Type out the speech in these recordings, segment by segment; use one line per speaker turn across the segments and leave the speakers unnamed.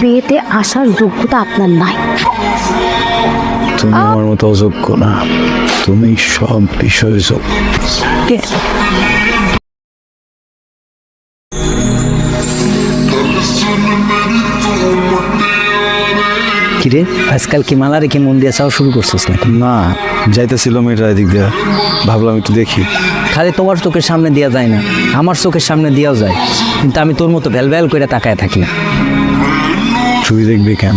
বিয়েতে আসার যোগ্যতা আপনার নাই।
তুমি আমার মতো অযোগ্য না। তুমি সব বিষয়ে যোগ্য।
কিরে আজকাল কি মালারে কি মন দিয়ে চাওয়া শুরু করছিস নাকি?
না যাইতেছিল মেয়েটা এদিক দিয়ে। ভাবলাম একটু দেখি।
খালি তোমার চোখের সামনে দেওয়া যায় না আমার চোখের সামনে দেওয়াও যায়। কিন্তু আমি তোর মতো ভ্যাল ভ্যাল করে তাকায় থাকি না।
তুই দেখবি কেন?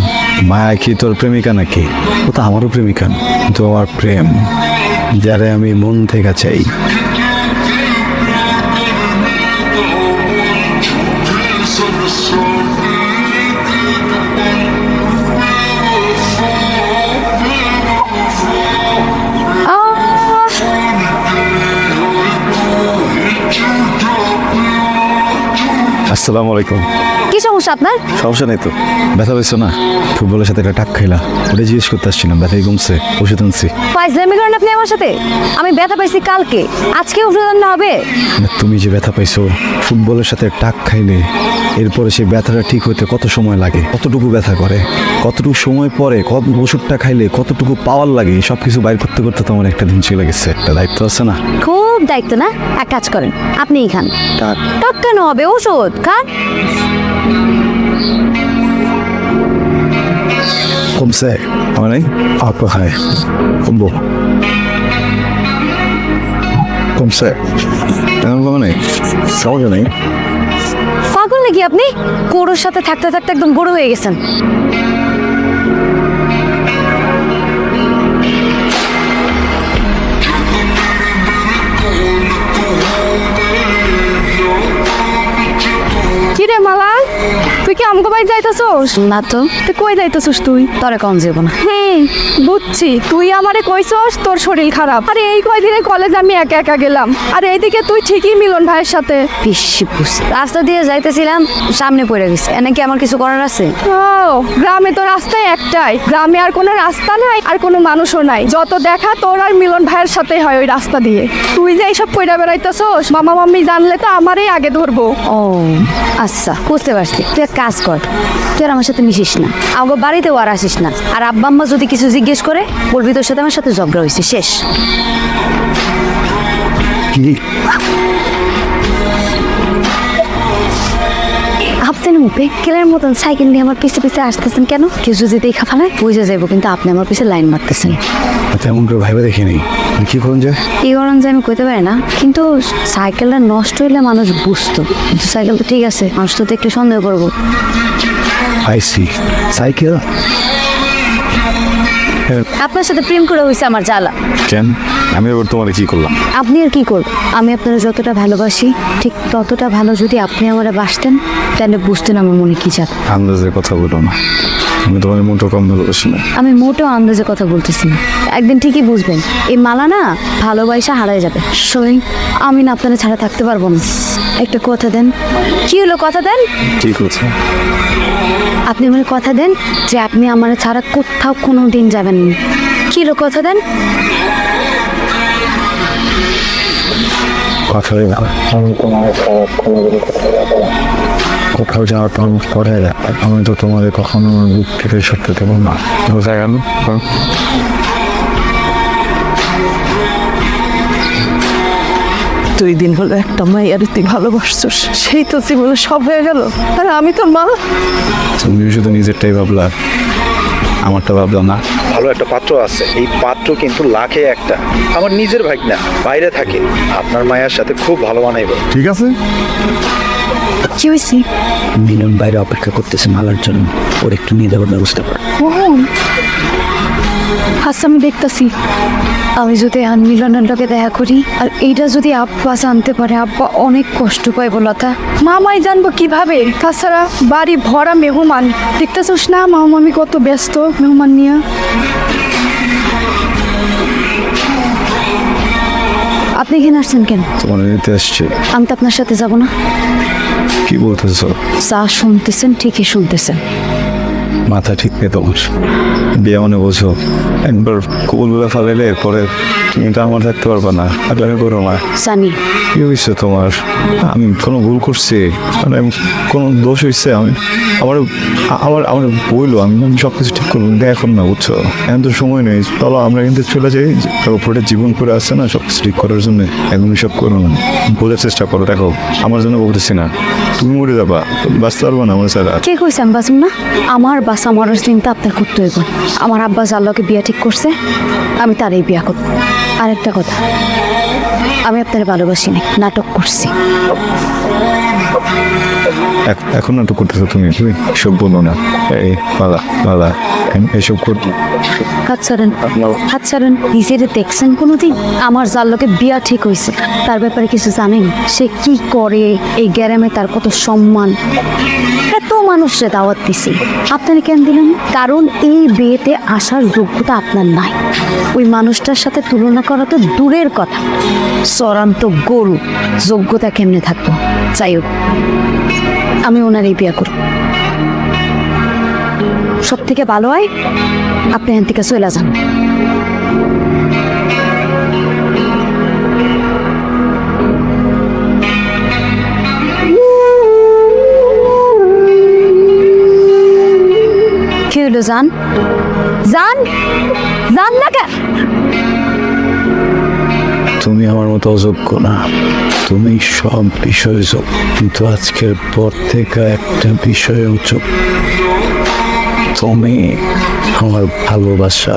মায়া কি তোর প্রেমিকা নাকি? ও তো আমারও প্রেমিকা। কিন্তু আমার প্রেম, যারে আমি মন থেকে চাই। আসসালামু আলাইকুম।
কি সমস্যা আপনার?
সমস্যা নেই তো। ব্যথা পেয়েছ না? ফুটবলের সাথে একটা টাক খাইলা। ওটা জিজ্ঞেস করতে আসছিলাম ব্যথাই কমছে ওষুধ আনছি।
ফাইজলামি করেন আপনি আমার সাথে? আমি ব্যথা পাইছি কালকে। আজকে ওষুধ না হবে?
না, তুমি যে ব্যথা পাইছো ফুটবলের সাথে টাক খাইলে এরপরে সেই ব্যথাটা ঠিক হতে কত সময় লাগে? কতটুকু ব্যথা করে? কতটুকু সময় পরে কত ওষুধটা খাইলে কতটুকু পাওয়ার লাগে? সব কিছু বাইর করতে করতে তোমার একটা দিন চলে গেছে। একটা দায়িত্ব আছে না?
খুব দায়িত্ব না? এক কাজ করেন আপনিই খান।
টাক।
টাক কেন হবে? ওষুধ খান।
কমছে আমার অল্প খায় কমবো কমছে এমন কমে নেই সমস্যা নেই
পাগল নাকি আপনি? গরুর সাথে থাকতে থাকতে একদম গরু হয়ে গেছেন।
কিরে মালা? তুই কি আমগো বাড়ি যাইতেছস?
না তো।
তুই কই যাইতেছস তুই?
তরে কম যাব না।
হুম বুঝছি। তুই আমারে কইছস তোর শরীর খারাপ। আরে এই কয়দিনে কলেজ আমি একা একা গেলাম। আর এইদিকে তুই ঠিকই মিলন ভাইয়ের সাথে।
বেশি বুঝছি রাস্তা দিয়ে যাইতেছিলাম সামনে পড়ে গেছে। এনে কি আমার কিছু করার আছে?
ও গ্রামে তো রাস্তায় একটাই। গ্রামে আর কোনো রাস্তা নাই আর কোনো মানুষও নাই। যত দেখা তোর আর মিলন ভাইয়ের সাথে হয় ওই রাস্তা দিয়ে। তুই যে এইসব কইরা বেড়াইতেছস মামা মাম্মি জানলে তো আমারই আগে ধরবো।
ও আচ্ছা বুঝতে পারছি। তুই এক কাজ কর। তুই আমার সাথে মিশিস না। আমাকে বাড়িতেও আর আসিস না। আর আব্বা আম্মা যদি কিছু জিজ্ঞেস করে, বলবি তোর সাথে আমার সাথে ঝগড়া হয়েছে শেষ। আপনি বেকেলের মতন সাইকেল নিয়ে আমার পিছে পিছে আসতেছেন কেন? কেউ যদি দেখা নাই বুঝে যাব কিন্তু আপনি আমার পিছে লাইন মারতেছেন।
তেমন করে ভাইবা দেখিনি কি করুন যে?
কি করুন যে আমি কইতে পারি না কিন্তু সাইকেলটা নষ্ট হইলে মানুষ বুঝতো। কিন্তু সাইকেল তো ঠিক আছে মানুষ তো একটু সন্দেহ করব।
আইসি সাইকেল?
আপনার সাথে প্রেম করে হয়েছে আমার জ্বালা।
কেন? আমি এবার তোমার কি করলাম?
আপনি আর কি করব? আমি আপনার যতটা ভালোবাসি ঠিক ততটা ভালো যদি আপনি আমারে বাসতেন তাহলে বুঝতেন আমার মনে কি চাপ।
আন্দাজের কথা বলো না। আমি তোমার মনটা কম ভালোবাসি না।
আমি মোটেও আন্দাজে কথা বলতেছি না। একদিন ঠিকই বুঝবেন এই মালা না ভালোবাসা হারায় যাবে। শোনেন আমি না আপনারা ছাড়া থাকতে পারব না। একটা কথা দেন কি হলো কথা দেন?
কি করছে
আপনি আমার কথা দেন যে আপনি আমার ছাড়া কোথাও কোনো দিন যাবেন না। কি হলো কথা দেন?
কথা না। আমি তোমার কোথাও যাওয়ার পর পরে আমি তো তোমাদের কখনো বুক থেকে সত্যি দেবো না। বোঝা গেল?
দুই দিন হলো একটা মাইয়ার তুই ভালোবাসছস সেই তো জীবনে সব হয়ে গেল। আর আমি তোর মা।
তুমি শুধু নিজেরটাই ভাবলা আমারটা ভাবলাম না।
ভালো একটা পাত্র আছে এই পাত্র কিন্তু লাখে একটা। আমার নিজের ভাগনা বাইরে থাকে। আপনার মায়ের সাথে খুব ভালো মানাইব।
ঠিক আছে।
কি হয়েছে?
মিলন বাইরে অপেক্ষা করতেছে মালার জন্য। ওর একটু নিয়ে যাওয়ার ব্যবস্থা কর।
আচ্ছা আমি দেখতাছি।
আমি যদি আর মিলনের লোকে দেখা করি আর এইটা যদি আব্বা জানতে পারে আব্বা অনেক কষ্ট পায় বলতা।
মামাই জানব কীভাবে? তাছাড়া বাড়ি ভরা মেহমান। দেখতেছিস না মামা মামি কত ব্যস্ত মেহমান নিয়ে?
আপনি এখানে আসছেন কেন?
তোমার নিতে আসছে।
আমি তো আপনার সাথে যাব না।
কি বলতেছো?
যা শুনতেছেন ঠিকই শুনতেছেন।
মাথা ঠিক নেই তোমার বিয়ে মনে বোঝো। একবার কবুল বলে ফেলাইলে পরে তুমি তো আমার থাকতে পারবে না। আমি করো মা
জানি
কি হয়েছে তোমার? আমি কোনো ভুল করছি? মানে কোনো দোষ হয়েছে আমি আমার আমার আমার বইলো আমি আমি সব কিছু ঠিক করব এখন না বুঝছ? এখন তো সময় নেই। চলো আমরা কিন্তু চলে যাই। ওপরে জীবন করে আসছে না সব কিছু ঠিক করার জন্য। এখন সব করো না। বোঝার চেষ্টা করো। দেখো আমার জন্য বলতেছি না। তুমি মরে যাবা, বাঁচতে পারব না আমার ছাড়া
কে কইছে আমি বাঁচব না? আমার বাসা মরার চিন্তা আপনার করতে হইব। আমার আব্বা জাল্লাকে বিয়া ঠিক করছে, আমি তারই বিয়া করব। আরেকটা কথা আমি আপনার ভালোবাসি না নাটক করছি।
এখন না তো করতেছো তুমি তুমি সব বলো না। এই পালা পালা এসব করব
হাত ছাড়েন হাত ছাড়েন নিজের দেখছেন কোনোদিন? আমার জাল্লকে বিয়া ঠিক হয়েছে তার ব্যাপারে কিছু জানেন? সে কি করে? এই গ্যারামে তার কত সম্মান? এত মানুষরে দাওয়াত দিছি। আপনারা কেন দিলেন কারণ এই বিয়েতে আসার যোগ্যতা আপনার নাই। ওই মানুষটার সাথে তুলনা করা তো দূরের কথা। চরান্ত গরু যোগ্যতা কেমনে থাকতো যাই হোক আমি ওনার এই বিয়া করব সব থেকে ভালো হয়, আপনি এখান থেকে চলে যান কি হলো যান যান যান না কেন
তুমি আমার মতো অযোগ্য না। তুমি সব বিষয়ে যোগ্য কিন্তু আজকের পর থেকে একটা বিষয়ে যোগ্য তুমি আমার
ভালোবাসা